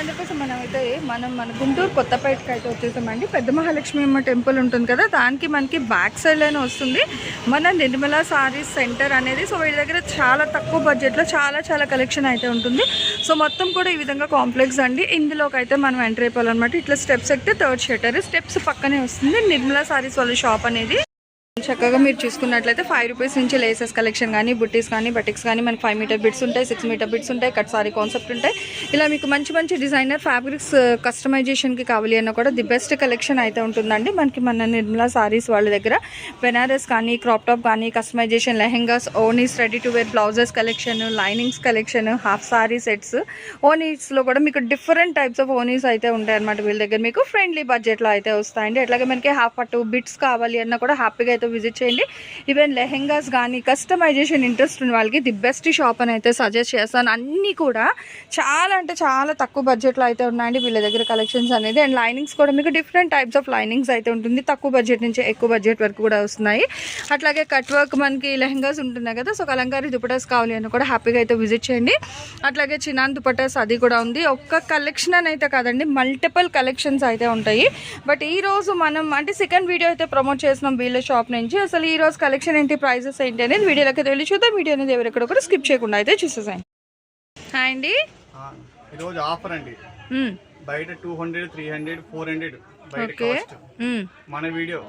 ఈరోజు మనం అయితే మనం మన గుంటూరు కొత్తపేటకి అయితే వచ్చేసామండి. పెద్ద మహాలక్ష్మి అమ్మ టెంపుల్ ఉంటుంది కదా దానికి మనకి బ్యాక్ సైడ్లోనే వస్తుంది. మన నిర్మలా సారీస్ సెంటర్ అనేది సో వీళ్ళ దగ్గర చాలా తక్కువ బడ్జెట్లో చాలా చాలా కలెక్షన్ అయితే ఉంటుంది. సో మొత్తం కూడా ఈ విధంగా కాంప్లెక్స్ అండి. ఇందులోకి అయితే మనం ఎంటర్ అయిపోవాలన్నమాట. ఇట్లా స్టెప్స్ ఎక్కితే థర్డ్ షటర్ స్టెప్స్ పక్కనే వస్తుంది. నిర్మలా సారీస్ వాళ్ళ షాప్ అనేది. చక్కగా మీరు చూసుకున్నట్లయితే ఫైవ్ రూపీస్ నుంచి లేసెస్ కలెక్షన్ కానీ బుట్టీస్ కానీ బటిక్స్ కానీ మనకి ఫైవ్ మీటర్ బిట్స్ ఉంటాయి సిక్స్ మీటర్ బిట్స్ ఉంటాయి కట్ సారీ కాన్సెప్ట్ ఉంటాయి. ఇలా మీకు మంచి మంచి డిజైనర్ ఫ్యాబ్రిక్స్ కస్టమైజేషన్కి కావాలి అన్న కూడా ది బెస్ట్ కలెక్షన్ అయితే ఉంటుందండి. మనకి మన నిర్మలా సారీస్ వాళ్ళ దగ్గర. బెనారస్ కానీ క్రాప్ టాప్ కానీ customization lehengas ఓనీస్ ready to wear blouses collection linings collection half saree sets ఓనీస్లో కూడా మీకు డిఫరెంట్ టైప్స్ ఆఫ్ ఓనీస్ అయితే ఉంటాయి అనమాట వీళ్ళ దగ్గర. మీకు ఫ్రెండ్లీ బడ్జెట్లో అయితే వస్తాయండి. అట్లాగే మనకి హాఫ్ అటు బిట్స్ కావాలి అన్న కూడా హ్యాపీగా అయితే విజిట్ చేయండి. ఈవెన్ లెహెంగాస్ కానీ కస్టమైజేషన్ ఇంట్రెస్ట్ ఉన్న వాళ్ళకి ది బెస్ట్ షాప్ అని అయితే సజెస్ట్ చేస్తాను. అన్నీ కూడా చాలా అంటే చాలా తక్కువ బడ్జెట్లో అయితే ఉన్నాయండి. వీళ్ళ దగ్గర కలెక్షన్స్ అనేది. అండ్ లైనింగ్స్ కూడా మీకు డిఫరెంట్ టైప్స్ ఆఫ్ లైనింగ్స్ అయితే ఉంటుంది. తక్కువ బడ్జెట్ నుంచి ఎక్కువ బడ్జెట్ వరకు కూడా వస్తున్నాయి. అట్లాగే కట్ వర్క్ మనకి లెహెంగాస్ ఉంటున్నాయి కదా. సో కలంకారీ దుపటాస్ కావాలి అని కూడా హ్యాపీగా అయితే విజిట్ చేయండి. అట్లాగే చినాన్ దుపటాస్ అది కూడా ఉంది. ఒక్క కలెక్షన్ అని అయితే కాదండి మల్టిపుల్ కలెక్షన్స్ అయితే ఉంటాయి. బట్ ఈ రోజు మనం అంటే సెకండ్ వీడియో అయితే ప్రమోట్ చేసినాం వీళ్ళ షాప్ నుంచి అసలు ఈ రోజు కలెక్షన్ ఏంటి ప్రైజెస్ ఏంటి అనేది వీడియోలోకి వెళ్ళి చూద్దాం. వీడియో అనేది ఎవరెక్కడ కూడా స్కిప్ చేయకుండా అయితే చూసేసాయి హాయ్ అండి. ఈరోజు ఆఫర్ అండి. బయట two hundred three hundred four hundred. మన వీడియో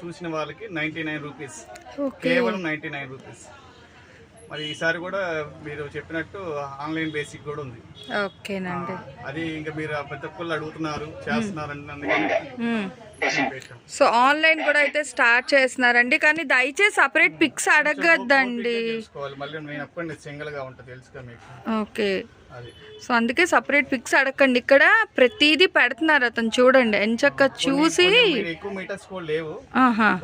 చూసిన వాళ్ళకి నైంటీ నైన్ రూపీస్ కేవలం నైంటీ నైన్ రూపీస్ మరి ఈసారి కూడా మీరు చెప్పినట్టు ఆన్లైన్ బేసిక్ కూడా ఉంది. ఓకేనండి. అది ఇంకా మీరు ప్రతి ఒక్కళ్ళు అడుగుతున్నారు చేస్తున్నారు. పెట్టాం సో ఆన్లైన్ కూడా అయితే స్టార్ట్ చేస్తున్నారండి. కానీ దయచేసి సపరేట్ పిక్స్ అడగద్దండి. ఓకే. సో అందుకే సపరేట్ పిక్స్ అడగండి ఇక్కడ ప్రతిదీ పెడుతున్నారు అతను. చూడండి ఎంచక్క చూసి ఎక్కువ మీటర్స్ కూడా లేవు.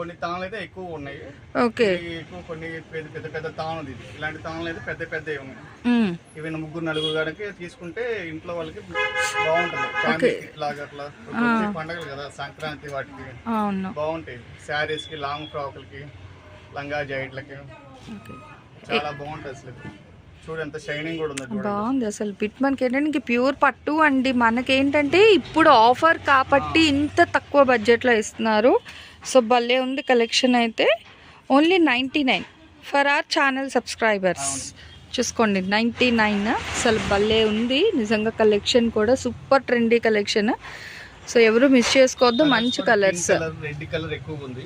కొన్ని తాళ్ళు అయితే ఎక్కువ ఉన్నాయి. ఓకే. ఎక్కువ కొన్ని పెద్ద పెద్ద పెద్ద తాను ఇది. ఇలాంటి తానులు అయితే పెద్ద పెద్దవి ఉన్నాయి. ఇవి ముగ్గురు నలుగురు గారికి తీసుకుంటే ఇంట్లో వాళ్ళకి బాగుంటుంది. ఫ్యామిలీ కిట్ లాగా అట్లా పండగలు కదా సంక్రాంతి వాటికి. బాగుంటాయి. శారీస్కి లాంగ్ ఫ్రాకులకి లంగా జాకెట్లకి. చాలా బాగుంటుంది అసలు. షైనింగ్ కూడా ఉంది బాగుంది అసలు. బిట్ మనకి ఏంటంటే ప్యూర్ పట్టు అండి. మనకేంటంటే ఇప్పుడు ఆఫర్ కాబట్టి ఇంత తక్కువ బడ్జెట్లో ఇస్తున్నారు. సో భలే ఉంది కలెక్షన్ అయితే. Only ninety nine for our channel subscribers చూసుకోండి నైంటీ నైన్ అసలు భలే ఉంది. నిజంగా కలెక్షన్ కూడా సూపర్ ట్రెండీ కలెక్షన్ సో ఎవరు మిస్ చేసుకోవద్దు మంచి కలర్స్ కలర్ రెడ్ కలర్ ఎక్కువ ఉంది.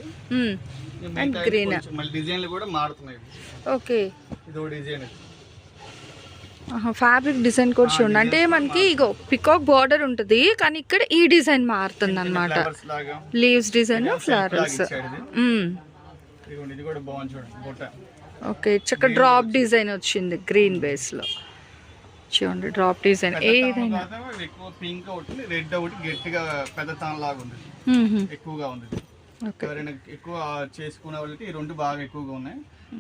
అండ్ గ్రీన్ మళ్ళీ డిజైన్లు కూడా మారుతున్నాయి. ఓకే ఇది డిజైన్ ఫ్యాబ్రిక్ డిజైన్ కూడా చూడండి. అంటే మనకి ఇగో పికాక్ బార్డర్ ఉంటుంది కానీ ఇక్కడ ఈ డిజైన్ మారుతుంది అనమాట లీవ్స్ డిజైన్ ఫ్లవర్స్ ఓకే చక్క డ్రాప్ డిజైన్ వచ్చింది గ్రీన్ బేస్లో. చూడండి డ్రాప్ డిజైన్ ఏదైనా. కాదు, ఎక్కువ పింక్ ఒకటి రెడ్ ఒకటి గట్టిగా పెద్ద లాగా ఉంది. ఎక్కువగా ఉంది. ఎవరైనా ఎక్కువ చేసుకునే వాళ్ళకి రెండు బాగా ఎక్కువగా ఉన్నాయి.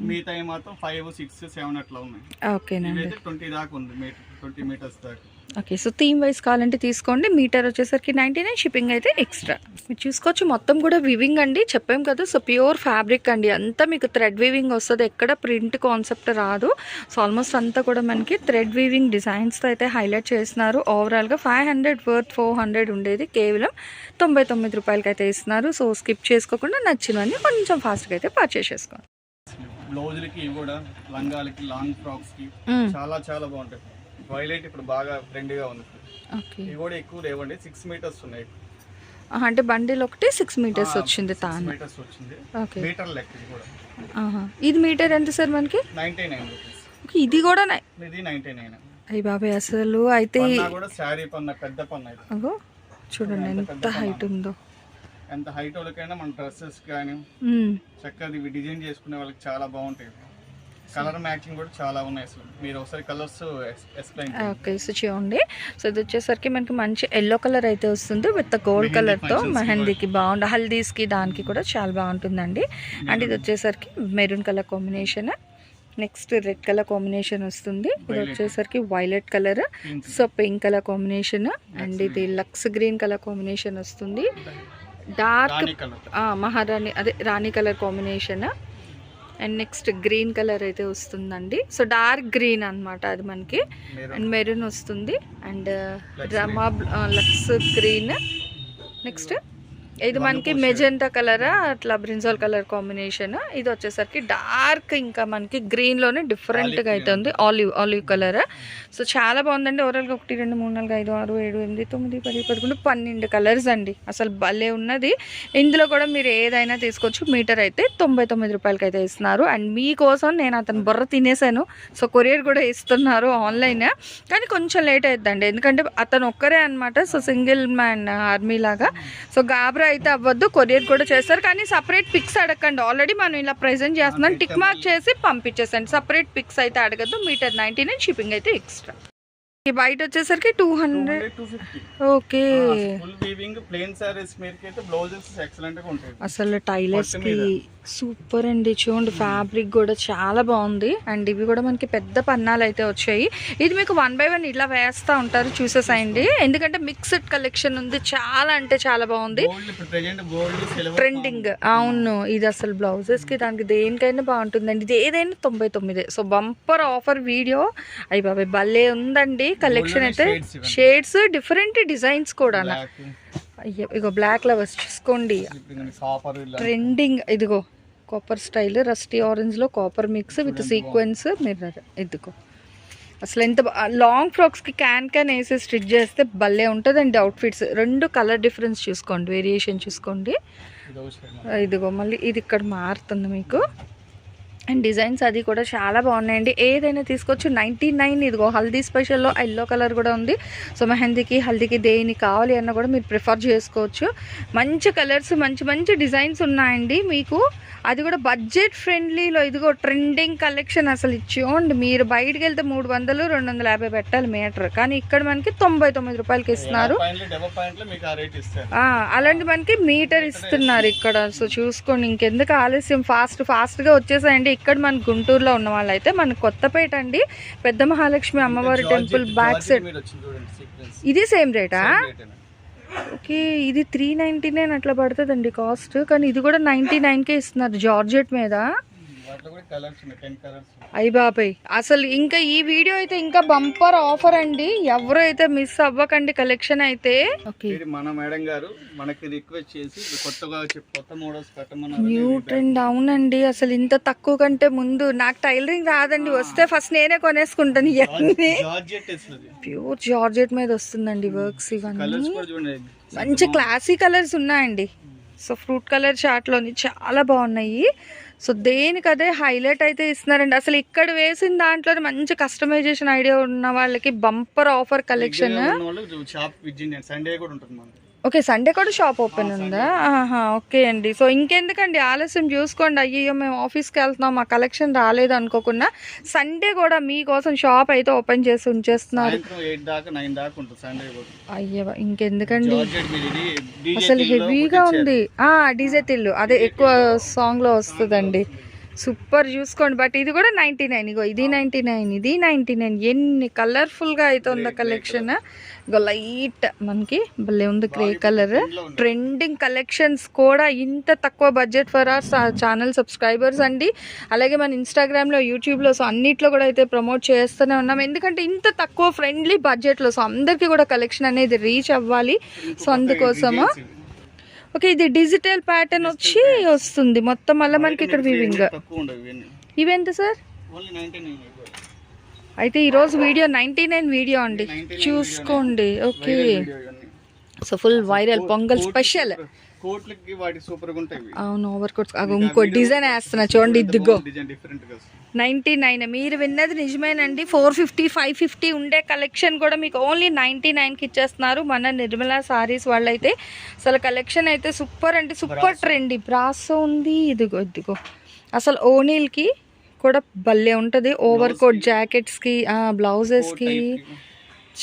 మిగతా మాత్రం ఫైవ్ సిక్స్ సెవెన్ అట్లా ఉన్నాయి. ఓకేనండి. ట్వంటీ దాకా ఉంది ట్వంటీ మీటర్స్ దాకా. ఓకే సో థీమ్ వైజ్ కావాలంటే తీసుకోండి. మీటర్ వచ్చేసరికి నైంటీ నైన్ షిప్పింగ్ అయితే ఎక్స్ట్రా మీరు చూసుకోవచ్చు మొత్తం కూడా వివింగ్ అండి. చెప్పాం కదా సో ప్యూర్ ఫ్యాబ్రిక్ అండి. అంతా మీకు థ్రెడ్ వీవింగ్ వస్తుంది. ఎక్కడ ప్రింట్ కాన్సెప్ట్ రాదు. సో ఆల్మోస్ట్ అంతా కూడా మనకి థ్రెడ్ వీవింగ్ డిజైన్స్తో అయితే హైలైట్ చేస్తున్నారు. ఓవరాల్గా five hundred worth four hundred ఉండేది. కేవలం తొంభై తొమ్మిది రూపాయలకి అయితే ఇస్తున్నారు. సో స్కిప్ చేసుకోకుండా నచ్చినవన్నీ కొంచెం ఫాస్ట్గా అయితే పర్చేస్ చేసుకోండి. బ్లౌజులకి కూడా లంగాలకి లాంగ్ ఫ్రాక్స్కి మ్మ్. చాలా చాలా బాగుంటాయి. వైలెట్ ఇప్పుడు బాగా ట్రెండ్గా ఉంది. ఓకే. ఇవి కూడా ఎక్కువ లేవండి సిక్స్ మీటర్స్ ఉన్నాయి. అంటే బండిల్ ఒకటి సిక్స్ మీటర్స్ వచ్చింది తాను. మీటర్స్ వచ్చింది. ఓకే. మీటర్ లెక్క కూడా. ఆహా. ఇది మీటర్ ఎంత సార్ మనకి? ఇది కూడా అయ్యి బాబాయ్ అసలు అయితే పన్నా కూడా శారీ పన్న పెద్ద పన్న ఇది. అగో చూడండి ఎంత హైట్ ఉందో. ఎంత హైట్ వాళ్ళకైనా మన డ్రెస్సెస్ కానీ. చక్కగా ఇవి డిజైన్ చేసుకునే వాళ్ళకి చాలా బాగుంటాయి. కలర్ మ్యాచింగ్ కూడా చాలా ఉన్నాయి అసలు. మీరు ఒకసారి కలర్స్ ఎక్స్ప్లెయిన్ ఓకే సో చూడండి. సో ఇది వచ్చేసరికి మనకి మంచి ఎల్లో కలర్ అయితే వస్తుంది విత్ గోల్డ్ కలర్తో మెహందీకి బాగుంది హల్దీస్కి దానికి కూడా చాలా బాగుంటుందండి. అండ్ ఇది వచ్చేసరికి maroon colour combination next red colour combination వస్తుంది. ఇది. వచ్చేసరికి violet colour so pink colour combination and ఇది లక్స్ గ్రీన్ కలర్ కాంబినేషన్ వస్తుంది. డార్క్ మహారాణి అదే రాణి colour combination and next green colour అయితే వస్తుందండి. సో డార్క్ గ్రీన్ అన్నమాట అది మనకి. అండ్ మెరూన్ వస్తుంది. And Rama lux green next ఇది మనకి మెజెంటా కలర్ అట్లా బ్రింజాల్ కలర్ కాంబినేషన్. ఇది వచ్చేసరికి డార్క్ ఇంకా మనకి గ్రీన్లోనే డిఫరెంట్గా అయితే ఉంది. Olive olive colour. సో చాలా బాగుందండి. ఓవరాల్గా ఒకటి రెండు మూడు నాలుగు ఐదు ఆరు ఏడు ఎనిమిది తొమ్మిది పది పదకొండు పన్నెండు కలర్స్ అండి. అసలు భలే ఉన్నది. ఇందులో కూడా మీరు ఏదైనా తీసుకోవచ్చు. మీటర్ అయితే తొంభై తొమ్మిది రూపాయలకి అయితే ఇస్తున్నారు. అండ్ మీకోసం నేను అతను బుర్ర తినేసాను సో కొరియర్ కూడా ఇస్తున్నారు ఆన్లైన్. కానీ కొంచెం లేట్ అవుతుందండి ఎందుకంటే అతను ఒక్కరే అనమాట సో సింగిల్ మ్యాన్ ఆర్మీ లాగా. సో గాబరా అయితే అవ్వద్దు కొరియర్ కూడా చేస్తారు. కానీ సపరేట్ పిక్స్ అడగండి ఆల్రెడీ మనం ఇలా ప్రెజెంట్ చేస్తున్నాం. టిక్ మార్క్ చేసి పంపించేసండి. సపరేట్ పిక్స్ అయితే అడగద్దు. మీటర్ నైన్టీ నైన్ షిప్పింగ్ అయితే ఎక్స్ట్రా బయట వచ్చేసరికి two hundred. Okay. Full weaving plain sarees మీదకి అయితే బ్లౌజెస్ ఎక్సలెంట్గా ఉంటాయి. అసలు టైలర్స్కి. సూపర్ అండి. చూడండి ఫ్యాబ్రిక్ కూడా చాలా బాగుంది. అండ్ ఇవి కూడా మనకి పెద్ద పన్నాలు అయితే వచ్చాయి. ఇది మీకు వన్ బై వన్ ఇలా వేస్తా ఉంటారు చూసేసాయండి. ఎందుకంటే మిక్స్డ్ కలెక్షన్ ఉంది. చాలా అంటే చాలా బాగుంది. ట్రెండింగ్ అవును. ఇది అసలు బ్లౌజెస్కి దానికి దేనికైనా బాగుంటుందండి. ఇది ఏదైనా తొంభై తొమ్మిది. సో బంపర్ ఆఫర్ వీడియో అయ్యి బాబాయ్ భలే ఉందండి. కలెక్షన్ అయితే. షేడ్స్ డిఫరెంట్ డిజైన్స్ కూడా అయ్యో ఇగో బ్లాక్ లవర్స్ చూసుకోండి. ట్రెండింగ్ ఇదిగో copper style rusty ఆరెంజ్లో copper mix with sequence mirror ఇదిగో. అసలు ఎంత లాంగ్ ఫ్రాక్స్కి క్యాన్ క్యాన్ వేసి స్టిచ్ చేస్తే భలే ఉంటుందండి అవుట్ఫిట్స్ రెండు కలర్ డిఫరెన్స్ చూసుకోండి వేరియేషన్ చూసుకోండి. ఇదిగో మళ్ళీ ఇది ఇక్కడ మారుతుంది మీకు. అండ్ డిజైన్స్ అది కూడా చాలా బాగున్నాయండి. ఏదైనా తీసుకోవచ్చు. నైంటీ నైన్ ఇదిగో హల్దీ స్పెషల్లో ఎల్లో కలర్ కూడా ఉంది. సో మెహందీకి హల్దీకి దేని కావాలి అన్న కూడా మీరు ప్రిఫర్ చేసుకోవచ్చు. మంచి కలర్స్ మంచి మంచి డిజైన్స్ ఉన్నాయండి మీకు. అది కూడా బడ్జెట్ ఫ్రెండ్లీలో ఇదిగో ట్రెండింగ్ కలెక్షన్ అసలు ఇచ్చేయండి. మీరు బయటికి వెళ్తే మూడు వందలు రెండు వందల యాభై పెట్టాలి మీటర్. కానీ ఇక్కడ మనకి తొంభై తొమ్మిది రూపాయలకి ఇస్తున్నారు. అలాంటి మనకి మీటర్ ఇస్తున్నారు ఇక్కడ. సో చూసుకోండి ఇంకెందుకు ఆలస్యం. ఫాస్ట్ ఫాస్ట్గా వచ్చేసాయండి. ఇక్కడ మన గుంటూరులో ఉన్న వాళ్ళైతే మన కొత్తపేట అండి పెద్ద మహాలక్ష్మి అమ్మవారి టెంపుల్ బ్యాక్ సైడ్. ఇది సేమ్ రేటా? ఓకే ఇది త్రీ నైంటీ నైన్ అట్లా పడుతుందండి కాస్ట్. కానీ ఇది కూడా నైంటీ నైన్కే ఇస్తున్నారు జార్జెట్ మీద. అయ్యి బాబాయ్. అసలు ఇంకా ఈ వీడియో అయితే ఇంకా బంపర్ ఆఫర్ అండి. ఎవరు అయితే మిస్ అవ్వకండి కలెక్షన్ అయితే. ఓకే ఇది మన మేడం గారు మనకి రిక్వెస్ట్ చేసి ఇది కొత్తగా చెప్పి కొత్త మోడల్స్ పెట్టమన్నారు న్యూ ట్రెండ్ అవునండి అసలు ఇంత తక్కువ కంటే ముందు నాకు టైలరింగ్ రాదండి. వస్తే ఫస్ట్ నేనే కొనేసుకుంటాను ఇవన్నీ. ప్యూర్ జార్జెట్ మీద వస్తుందండి వర్క్స్ ఇవన్నీ. కలర్స్ కూడా చూడండి. మంచి క్లాసీ కలర్స్ ఉన్నాయండి. సో ఫ్రూట్ కలర్ చార్ట్లోని చాలా బాగున్నాయి. సో దేనికి అదే హైలైట్ అయితే ఇస్తున్నారండి. అసలు ఇక్కడ వేసిన దాంట్లో మంచి కస్టమైజేషన్ ఐడియా ఉన్న వాళ్ళకి బంపర్ ఆఫర్ కలెక్షన్ సండే కూడా ఉంటుంది ఓకే సండే కూడా షాప్ ఓపెన్ ఉందా? ఆహా ఓకే అండి. సో ఇంకెందుకండి? ఆలస్యం చూసుకోండి. అయ్యో మేము ఆఫీస్కి వెళ్తున్నాం. మా కలెక్షన్ రాలేదు అనుకోకుండా సండే కూడా మీకోసం షాప్ అయితే ఓపెన్ చేసి ఉంచేస్తున్నారు. అయ్యో ఇంకెందుకండి? అసలు హెవీగా. ఉంది. డీజే తిల్లు అదే ఎక్కువ సాంగ్లో వస్తుందండి. సూపర్ చూసుకోండి. బట్ ఇది కూడా నైన్టీ నైన్. ఇగో ఇది నైన్టీ నైన్ ఇది నైన్టీ నైన్. ఎన్ని కలర్ఫుల్గా అయితే ఉందో కలెక్షన్. ఇగో లైట్ మనకి భలే ఉంది గ్రే కలర్. ట్రెండింగ్ కలెక్షన్స్ కూడా ఇంత తక్కువ budget for our channel subscribers అండి. అలాగే మన ఇన్స్టాగ్రామ్లో యూట్యూబ్లో సో అన్నిట్లో కూడా అయితే ప్రమోట్ చేస్తూనే ఉన్నాం. ఎందుకంటే ఇంత తక్కువ ఫ్రెండ్లీ బడ్జెట్లో సో అందరికీ కూడా కలెక్షన్ అనేది రీచ్ అవ్వాలి. సో అందుకోసము. ఓకే ఇది డిజిటల్ ప్యాటర్న్ వచ్చి వస్తుంది. మొత్తం మళ్ళీ మనకి ఇక్కడ వివింగ్ ఇవెంత సార్? అయితే ఈరోజు వీడియో నైంటీ నైన్ వీడియో అండి చూసుకోండి. Okay. So full viral Pongal special కోట్లకి వాటి సూపర్గా ఉంటాయి. అవును ఓవర్ కోట్ ఇంకో డిజైన్ వేస్తున్నా చూడండి ఇదిగో. డిజైన్ డిఫరెంట్గా వస్తుంది. నైంటీ నైన్ మీరు విన్నది నిజమేనండి. ఫోర్ ఫిఫ్టీ ఫైవ్ ఫిఫ్టీ ఉండే కలెక్షన్ కూడా మీకు ఓన్లీ నైంటీ నైన్కి ఇచ్చేస్తున్నారు మన నిర్మలా సారీస్ వాళ్ళైతే. అసలు కలెక్షన్ అయితే సూపర్ అంటే సూపర్ ట్రెండ్ బ్రాసో ఉంది ఇదిగో ఇదిగో. అసలు ఓనీల్కి కూడా భలే ఉంటుంది. ఓవర్ కోట్ జాకెట్స్కి బ్లౌజెస్కి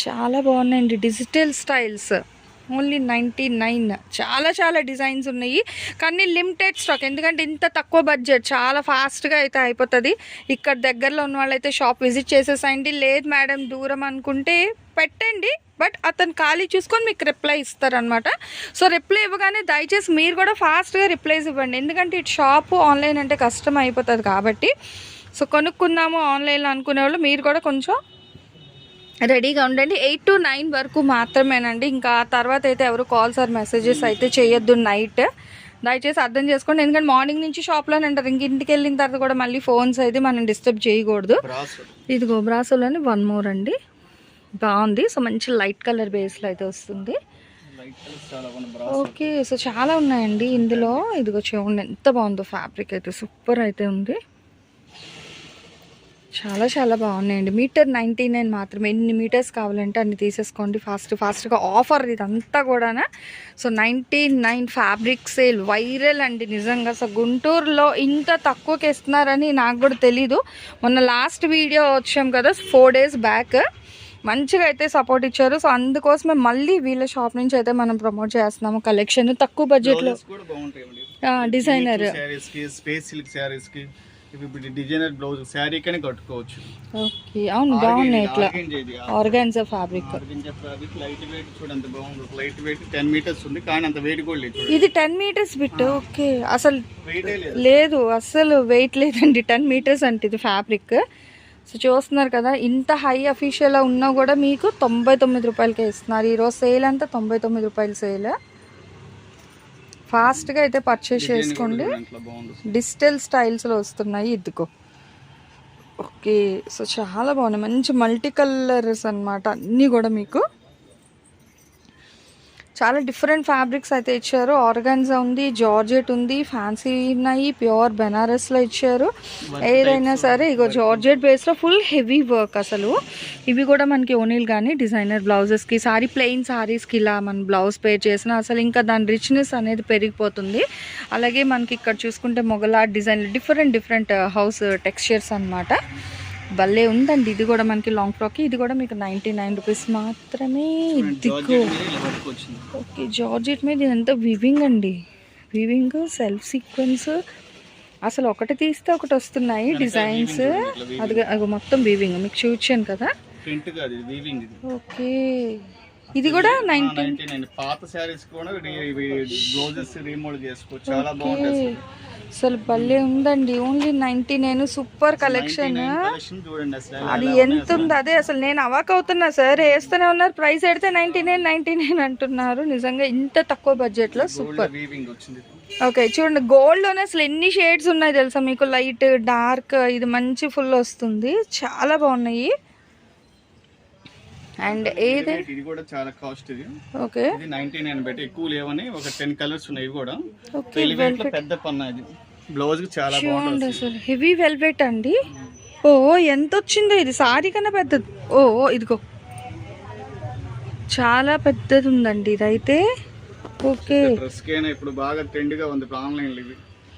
చాలా బాగున్నాయండి. Digital styles only ninety nine. చాలా చాలా డిజైన్స్ ఉన్నాయి. కానీ లిమిటెడ్ స్టాక్. ఎందుకంటే ఇంత తక్కువ బడ్జెట్. చాలా ఫాస్ట్గా అయితే అయిపోతుంది. ఇక్కడ దగ్గరలో ఉన్న వాళ్ళైతే షాప్ విజిట్ చేసేసండి లేదు మేడం దూరం అనుకుంటే పెట్టండి. బట్ అతను ఖాళీ చూసుకొని మీకు రిప్లై ఇస్తారనమాట సో రిప్లై ఇవ్వగానే దయచేసి మీరు కూడా ఫాస్ట్గా రిప్లైస్ ఇవ్వండి. ఎందుకంటే ఇటు షాపు ఆన్లైన్ అంటే కష్టం అయిపోతుంది కాబట్టి. సో కొనుక్కుందాము ఆన్లైన్లో అనుకునే వాళ్ళు మీరు కూడా కొంచెం రెడీగా ఉండండి. ఎయిట్ టు నైన్ వరకు మాత్రమేనండి. ఇంకా తర్వాత అయితే ఎవరు కాల్స్ ఆర్ మెసేజెస్ అయితే చేయొద్దు నైట్. దయచేసి అర్థం చేసుకోండి. ఎందుకంటే మార్నింగ్ నుంచి షాప్లోనే ఉంటారు. ఇంక ఇంటికి వెళ్ళిన తర్వాత కూడా మళ్ళీ ఫోన్స్ అయితే మనం డిస్టర్బ్ చేయకూడదు. బ్రాస్ ఇదిగో బ్రాసోలోని వన్ మోర్ అండి. బాగుంది. సో మంచి లైట్ కలర్ బేస్లో అయితే వస్తుంది. ఓకే. సో చాలా ఉన్నాయండి ఇందులో. ఇదిగో చూడండి. ఎంత బాగుందో ఫ్యాబ్రిక్ అయితే. సూపర్ అయితే ఉంది. చాలా చాలా బాగున్నాయండి. మీటర్ నైంటీ నైన్ మాత్రమే. ఎన్ని మీటర్స్ కావాలంటే అన్ని తీసేసుకోండి. ఫాస్ట్ ఫాస్ట్గా ఆఫర్ ఇదంతా కూడా so ninety nine fabric sale viral అండి నిజంగా. సో గుంటూరులో ఇంత తక్కువకి ఇస్తున్నారని నాకు కూడా తెలీదు. మొన్న లాస్ట్ వీడియో వచ్చాం కదా ఫోర్ డేస్ బ్యాక్. మంచిగా అయితే సపోర్ట్ ఇచ్చారు. సో అందుకోసమే మళ్ళీ వీళ్ళ షాప్ నుంచి అయితే మనం ప్రమోట్ చేస్తున్నాము. కలెక్షన్ తక్కువ బడ్జెట్లో. డిజైనర్. ఇప్పుడు డిజైనర్ బ్లౌజ్ శారీ కనే కట్టుకోవచ్చు. ఓకే అవును బాగున్నాయి ఇట్లా. Organza fabric. Organza fabric light weight చూడండి బాగుంది. లైట్ వెయిట్ టెన్ మీటర్స్ ఉంది కానీ అంత వెయిట్ కూడా లేదు ఇది టెన్ మీటర్స్ బిట్ ఓకే అసలు వెయిటే లేదు. అస్సలు వెయిట్ లేదండి. టెన్ మీటర్స్ అంటే ఇది ఫ్యాబ్రిక్. సో చూస్తున్నారు కదా ఇంత హై అఫీషియల్ ఉన్నా కూడా మీకు తొంభై తొమ్మిది రూపాయలకే ఇస్తున్నారు. ఈరోజు సేల్ అంతా తొంభై తొమ్మిది రూపాయల సేల్ ఫాస్ట్గా అయితే పర్చేస్ చేసుకోండి డిజిటల్ స్టైల్స్లో వస్తున్నాయి ఇదిగో. ఓకే సో చాలా బాగున్నాయి. మంచి మల్టీ కలర్స్ అన్నమాట. అన్నీ కూడా మీకు చాలా డిఫరెంట్ ఫ్యాబ్రిక్స్ అయితే ఇచ్చారు. ఆర్గాన్జా ఉంది జార్జెట్ ఉంది ఫ్యాన్సీ ఉన్నాయి ప్యూర్ బెనారస్లో ఇచ్చారు. ఏదైనా సరే ఇగో జార్జెట్ బేస్లో ఫుల్ హెవీ వర్క్ అసలు. ఇవి కూడా మనకి ఓనీల్ కానీ డిజైనర్ బ్లౌజెస్కి సారీ ప్లెయిన్ సారీస్కి ఇలా మనం బ్లౌజ్ పేర్ చేసిన అసలు ఇంకా దాని రిచ్నెస్ అనేది పెరిగిపోతుంది. అలాగే మనకి ఇక్కడ చూసుకుంటే మొగలా design different different house textures అన్నమాట. భలే ఉందండి ఇది కూడా మనకి లాంగ్ ఫ్రాక్ ఇది కూడా మీకు నైంటీ నైన్ రూపీస్ మాత్రమే పట్టుకొచ్చింది ఓకే జార్జెట్ మీద ఇదంతా వివింగ్ అండి వివింగ్ సెల్ఫ్ సీక్వెన్స్ అసలు ఒకటి తీస్తే ఒకటి వస్తున్నాయి డిజైన్స్ అది అది మొత్తం వివింగ్ మీకు చూచాను కదా ఓకే ఇది కూడా నైన్టీ నైన్టీ నైన్ పాత శారీస్ కూడా బ్లౌజెస్ రీమోల్డ్ చేసుకోవచ్చు చాలా బాగుంటాయి అసలు. భలే ఉందండి. Only ninety nine super collection. 99 collection చూడండి అసలు అది ఎంత ఉంది? అదే అసలు నేను అవాక్ అవుతున్నా సార్. వేస్తూనే ఉన్నారు. ప్రైస్ పెడితే నైన్టీ నైన్ నైన్టీ నైన్ అంటున్నారు. నిజంగా ఇంత తక్కువ బడ్జెట్లో సూపర్. ఓకే చూడండి. గోల్డ్లోనే అసలు ఎన్ని షేడ్స్ ఉన్నాయి తెలుసా మీకు? లైట్ డార్క్ ఇది మంచి ఫుల్ వస్తుంది. చాలా బాగున్నాయి. అండ్ ఏది? ఇది కూడా చాలా కాస్ట్ ఇది ఓకే ఇది నైన్టీ నైన్ బట్టి ఎక్కువ లేవని ఒక టెన్ కలర్స్ ఉన్నాయి కూడా. ఓకే వెల్వెట్లో పెద్ద పన్న ఇది. బ్లౌజ్కి చాలా బాగుంటుంది. అసలు. హెవీ వెల్వెట్ అండి. ఓ ఎంత వచ్చిందో ఇది? సారీ కన్నా పెద్దది. ఓ ఇదిగో. చాలా పెద్దది ఉందండి ఇదైతే ఓకే డ్రెస్ కైనా ఇప్పుడు బాగా ట్రెండ్గా ఉంది ఆన్లైన్ ఇవి.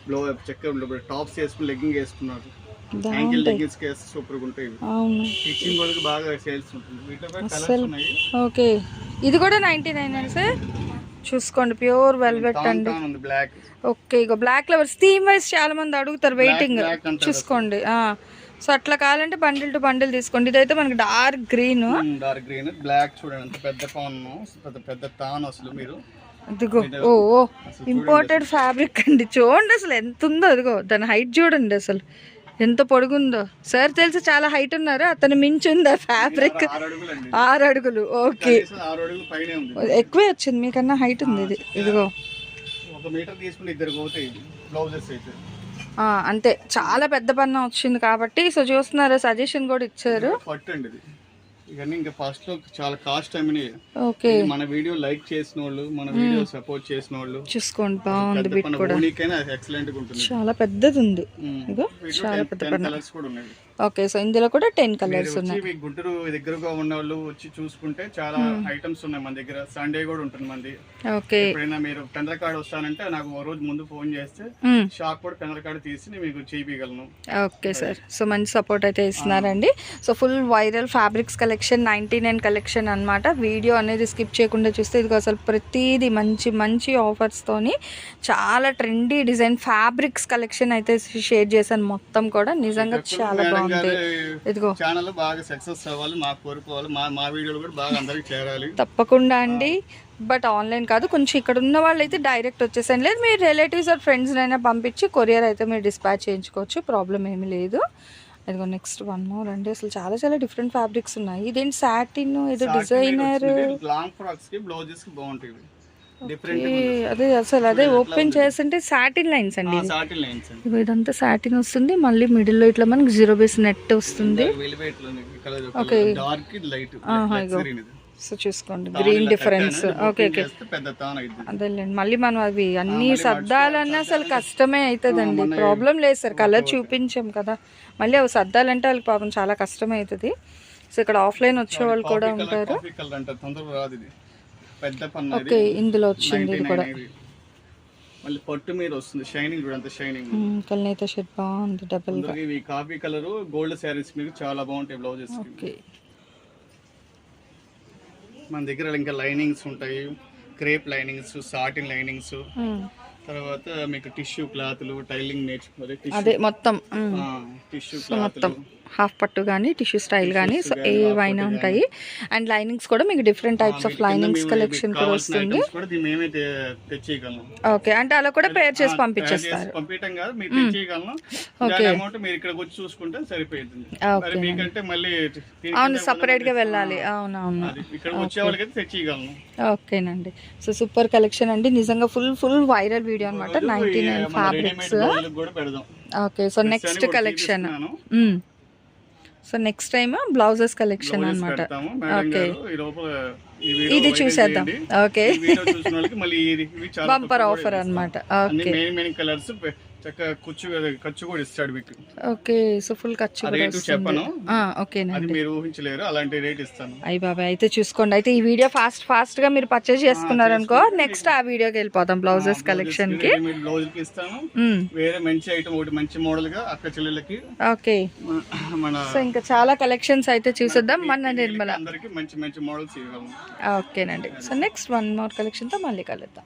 బ్లౌ చెక్క టాప్స్ వేసుకుని లెగ్గింగ్ వేసుకున్నారు. ఓకే. ఇది కూడా నైంటీ నైన్ సార్? చూసుకోండి ప్యూర్ వెల్వెట్ అండి. ఓకే ఇక బ్లాక్ లవర్స్ థీమ్ వైజ్ చాలా మంది అడుగుతారు వెయిటింగ్ చూసుకోండి సో అట్లా కావాలంటే బండిల్ టు బండిల్ తీసుకోండి. ఇదైతే మనకి dark green dark green black చూడండి అంత పెద్ద పాన్ పెద్ద పెద్ద తాన్ అసలు మీరు. అదిగో ఓ ఇంపోర్టెడ్ ఫ్యాబ్రిక్ అండి. చూడండి అసలు ఎంత ఉందో అదిగో. దాని హైట్ చూడండి అసలు. ఎంత పొడుగుందో. సార్ తెలిసి చాలా హైట్ ఉన్నారు? అతను మించి ఉంది ఫ్యాబ్రిక్? ఆరు అడుగులు ఓకే. ఎక్కువే వచ్చింది. మీకన్నా హైట్ ఉంది ఇది. ఇదిగో. అంతే. చాలా పెద్ద పన్న వచ్చింది కాబట్టి సో చూస్తున్నారు సజెషన్ కూడా ఇచ్చారు. ఇవన్నీ ఇంకా ఫస్ట్లో చాలా కాస్ట్ అయినాయి ఓకే మన వీడియో లైక్ చేసిన వాళ్ళు మన వీడియో సపోర్ట్ చేసిన వాళ్ళు చూసుకోండి బాగుంది పన్న ఓనీకైనా ఎక్సలెంట్గా ఉంటుంది. చాలా పెద్దది ఉంది ఉమ్. ఇగో చాలా పెద్ద కలర్స్ కూడా ఉన్నాయి. ఓకే సో ఇందులో కూడా టెన్ కలర్స్ ఉన్నాయి. గుంటూరు దగ్గరగా ఉన్న వాళ్ళు వచ్చి చూసుకుంటే చాలా ఐటమ్స్ ఉన్నాయి మన దగ్గర. సండే కూడా ఉంటుంది మంది. ఓకే. ఎప్పుడైనా మీరు పెందర కార్డు వస్తానంటే నాకు ఓ రోజు ముందు ఫోన్ చేస్తే. షాప్ కూడా పెందర కార్డు తీసి మీకు చేయించగలను ఓకే సార్. సో మంచి సపోర్ట్ అయితే ఇస్తున్నారండి. So full viral fabrics collection ninety nine collection అనమాట వీడియో అనేది స్కిప్ చేయకుండా చూస్తే ఇది అసలు ప్రతిదీ మంచి మంచి ఆఫర్స్తోని చాలా ట్రెండీ డిజైన్ ఫ్యాబ్రిక్స్ కలెక్షన్ అయితే షేర్ చేశాను మొత్తం కూడా. నిజంగా చాలా బాగుంది ఇదిగో. ఛానల్ బాగా సక్సెస్ అవ్వాలి మాకు కోరుకోవాలి మా మా వీడియోలు కూడా బాగా అందరికి చేరాలి. తప్పకుండా అండి. బట్ ఆన్లైన్ కాదు కొంచెం ఇక్కడ ఉన్న వాళ్ళు అయితే డైరెక్ట్ వచ్చేసాను లేదు మీరు రిలేటివ్స్ ఆర్ ఫ్రెండ్స్ అయినా పంపించి కొరియర్ అయితే మీరు డిస్పాచ్ చేయించుకోవచ్చు ప్రాబ్లం ఏమీ లేదు. అదిగో నెక్స్ట్ వన్ మోర్ అండి. అసలు చాలా చాలా డిఫరెంట్ ఫ్యాబ్రిక్స్ ఉన్నాయి. ఇదేంటి సాటిన్ ఏదో డిజైనర్? లాంగ్ ఫ్రాక్స్కి బ్లౌజెస్కి బాగుంటాయి డిఫరెంట్ అదే అసలు అదే ఓపెన్ చేస్తుంటే సాటిన్ లైన్స్ అండి. సాటిన్ లైన్స్ అండి. ఇదంతా సాటిన్ వస్తుంది. మళ్ళీ మిడిల్లో ఇట్లా మనకి జీరో బేస్ నెట్ వస్తుంది. లో. డార్క్ లైట్ ఇగో. సో చూసుకోండి గ్రీన్ డిఫరెన్స్ ఓకే ఓకే అదేలేండి మళ్ళీ మనం అవి అన్ని సర్దాలన్నా అసలు కష్టమే అవుతుందండి ప్రాబ్లం లేదు సార్ కలర్ చూపించాం కదా. మళ్ళీ అవి సర్దాలంటే వాళ్ళకి పాపం చాలా కష్టమే అవుతుంది సో ఇక్కడ ఆఫ్లైన్ వచ్చే వాళ్ళు కూడా ఉంటారు. పెద్ద పన్ను ఓకే ఇందులో వచ్చింది ఇది కూడా. మళ్ళీ పట్టు మీద వస్తుంది షైనింగ్ కూడా అంత షైనింగ్. కల్నేత షర్ట్ బాగుంది డబల్గా. ఇవి కాఫీ కలర్ గోల్డ్ శారీస్ మీద చాలా బాగుంటాయి బ్లౌజెస్ ఓకే. మన దగ్గర ఇంకా లైనింగ్స్ ఉంటాయి క్రేప్ లైనింగ్స్ సాటిన్ లైనింగ్స్. తర్వాత మీకు టిష్యూ క్లాత్లు టైలింగ్ నేర్చుకోవాలి అదే మొత్తం. టిష్యూ క్లాత్లు. హాఫ్ పట్టు కానీ టిష్యూ స్టైల్ కానీ సో ఏవైనా ఉంటాయి. అండ్ లైనింగ్స్ కూడా మీకు different types of linings collection కూడా వస్తుంది. ఓకే అంటే అలా కూడా పేర్ చేసి పంపించేస్తారు. అవును సపరేట్గా వెళ్ళాలి. అవునవును ఓకేనండి. సో సూపర్ కలెక్షన్ అండి. నిజంగా ఫుల్ ఫుల్ వైరల్ వీడియో అనమాట ninety nine fabrics okay so next collection. So next time blouses collection అనమాట ఓకే ఇది చూసేద్దాం. ఓకే బంపర్ ఆఫర్ అనమాట ఓకే కలర్స్ చక్కగా ఖర్చు కూడా ఇస్తాడు మీకు. ఓకే సో ఫుల్ ఖర్చు రేటు చెప్పను. ఓకేనండి. మీరు ఊహించలేరు అలాంటి రేట్ ఇస్తాను. అయ్యి బాబాయ్ అయితే చూసుకోండి. అయితే ఈ వీడియో ఫాస్ట్ ఫాస్ట్గా మీరు పర్చేజ్ చేసుకున్నారనుకో నెక్స్ట్ ఆ వీడియోకి వెళ్ళిపోతాం బ్లౌజెస్ కలెక్షన్కి మీరు బ్లౌజ్కి ఇస్తాను. వేరే మంచి ఐటమ్ ఒకటి మంచి మోడల్గా అక్క చెల్లెళ్ళకి. ఓకే. సో ఇంకా చాలా కలెక్షన్స్ అయితే చూసేద్దాం. మన నిర్మల. అందరికి మంచి మంచి మోడల్స్ ఇవ్వగలను. ఓకేనండి. సో నెక్స్ట్ వన్ మోర్ కలెక్షన్తో మళ్ళీ కలుద్దాం.